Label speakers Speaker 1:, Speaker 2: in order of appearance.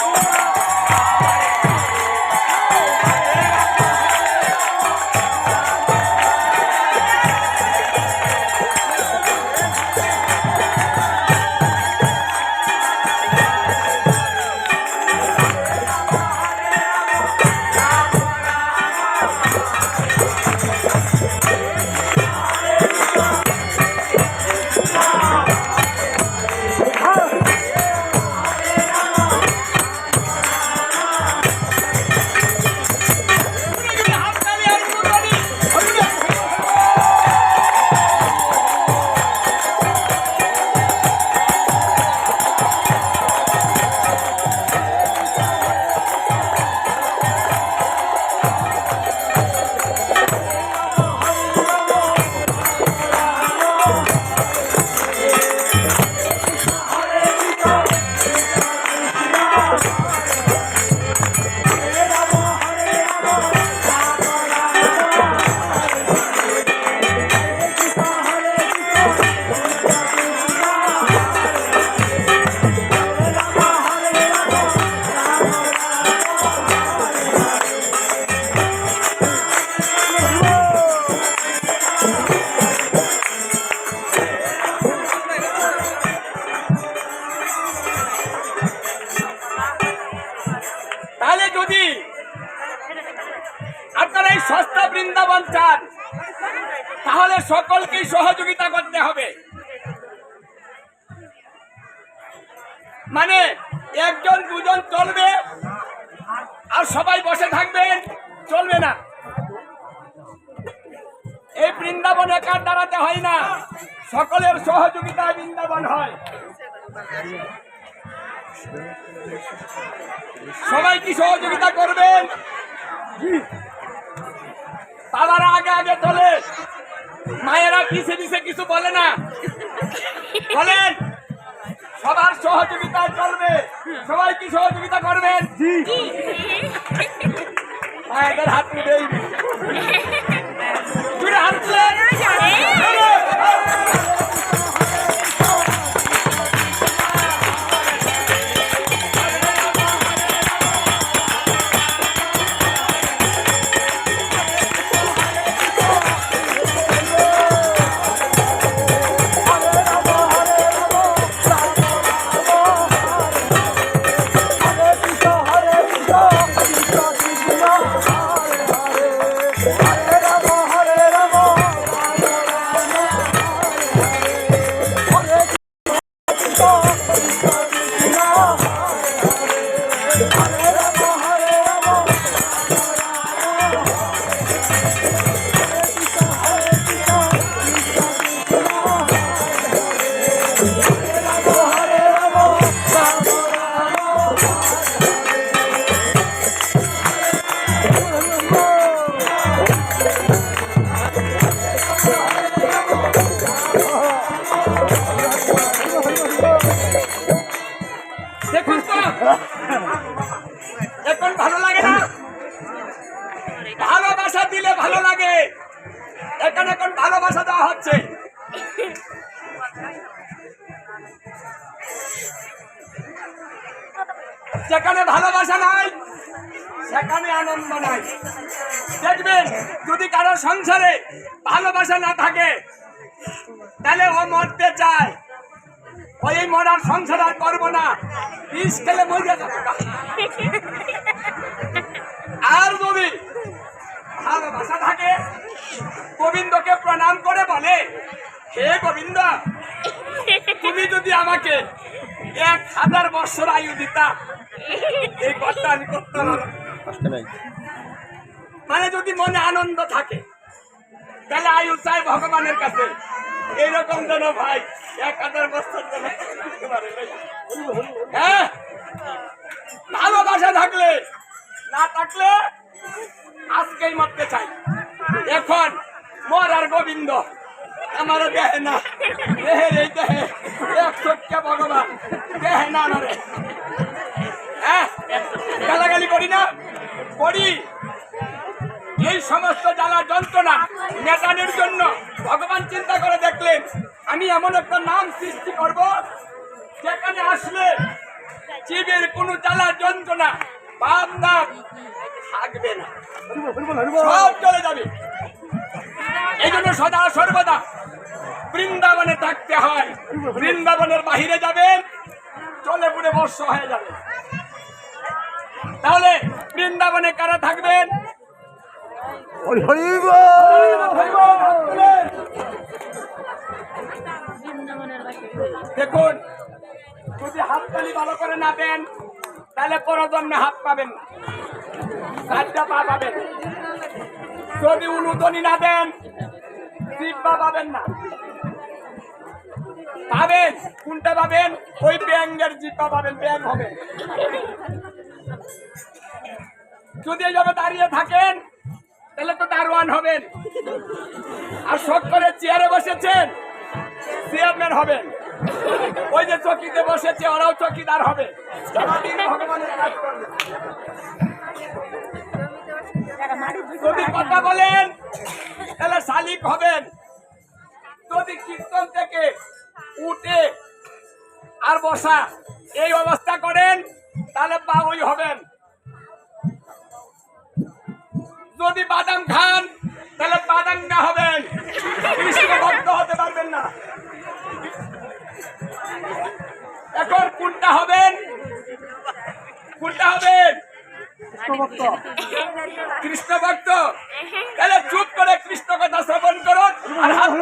Speaker 1: Thank you. তাহলে সকলকেই সহযোগিতা করতে হবে। মানে একজন, দুজন চলবে, আর সবাই বসে থাকবেন চলবে না। এই বৃন্দাবন একার দাঁড়াতে হয় না? সকলের সহযোগিতায় বৃন্দাবন হয়। সবাই কি সহযোগিতা করবেন? বাবারা আগে মায়েরা পিছে পিছে কিছু বলে না। বলেন সবার সহযোগিতা চলবে সবাই কি সহযোগিতা করবেন? মায়েদের হাত তুলেই দেখুন তো। এখন ভালো লাগে না? ভালোবাসা দিলে ভালো লাগে। এখন এখন ভালোবাসা দেওয়া হচ্ছে। যেখানে ভালোবাসা নাই, সেখানে আনন্দ নাই। দেখবেন, যদি কারও সংসারে ভালোবাসা না থাকে, তাহলে ও মরতে চায়। ওই মরার সংসার আর করব না। বিষ খেলে মরে যাব। আর যদি ভালোবাসা থাকে গোবিন্দকে প্রণাম করে বলে হে গোবিন্দ তুমি যদি আমাকে এক হাজার বছর আয়ু দিতা এই কথা আমি করতাম মানে যদি মনে আনন্দ থাকে তাহলে আয়ু চাই ভগবানের কাছে। এইরকম যেন ভাই, এক হাজার বছর যেন। হ্যাঁ? ভালোবাসা থাকলে, না থাকলে আজকেই মরতে চাই। এখন মর আর গোবিন্দ আমার দেহে না। দেহে এই দেহে এক সত্য ভগবান, দেহে না নরে হ্যাঁ? গালাগালি করি না, করি। এই সমস্ত জ্বালা যন্ত্রণা মেটানোর জন্য আমি এমন একটা নাম সৃষ্টি করব যেখানে আসলে জীবের কোনো জ্বালা যন্ত্রণা না বাপ নাম থাকবে না। সব চলে যাবে। এই জন্য সদা সর্বদা বৃন্দাবনে থাকতে হয়। বৃন্দাবনের বাহিরে যাবেন চলে পুড়ে বর্ষ হয়ে যাবে। তাহলে বৃন্দাবনে কারা থাকবেন?
Speaker 2: হরি হরি
Speaker 1: দেখুন, যদি হাত হাততালি ভালো করে না দেন, তাহলে পরজন্মে হাত পাবেন না। পাবেন। যদি উলুদনি না দেন জিব্বা পাবেন না। পাবেন, কোনটা পাবেন? ওই ব্যাঙ্গের জিব্বা পাবেন ব্যাং হবে। যদি এইভাবে দাঁড়িয়ে থাকেন, তাহলে তো দারোয়ান হবেন। আর শখ করে চেয়ারে বসেছেন, চেয়ারম্যান হবেন। ওই যে চকিতে বসেছে, ওরাও চকিদার হবে। যদি কথা বলেন, তাহলে শালিক হবেন। যদি কীর্তন থেকে উঠে আর বসা এই অবস্থা করেন, তাহলে বাবুই হবেন। যদি বাদাম খান, তাহলে বাদাম না হবেন। কৃষ্ণ ভক্ত হতে পারবেন না। এখন কোনটা হবেন? কোনটা হবেন? কৃষ্ণ ভক্ত তাহলে চুপ করে কৃষ্ণ কথা শ্রবণ করুন আর হাত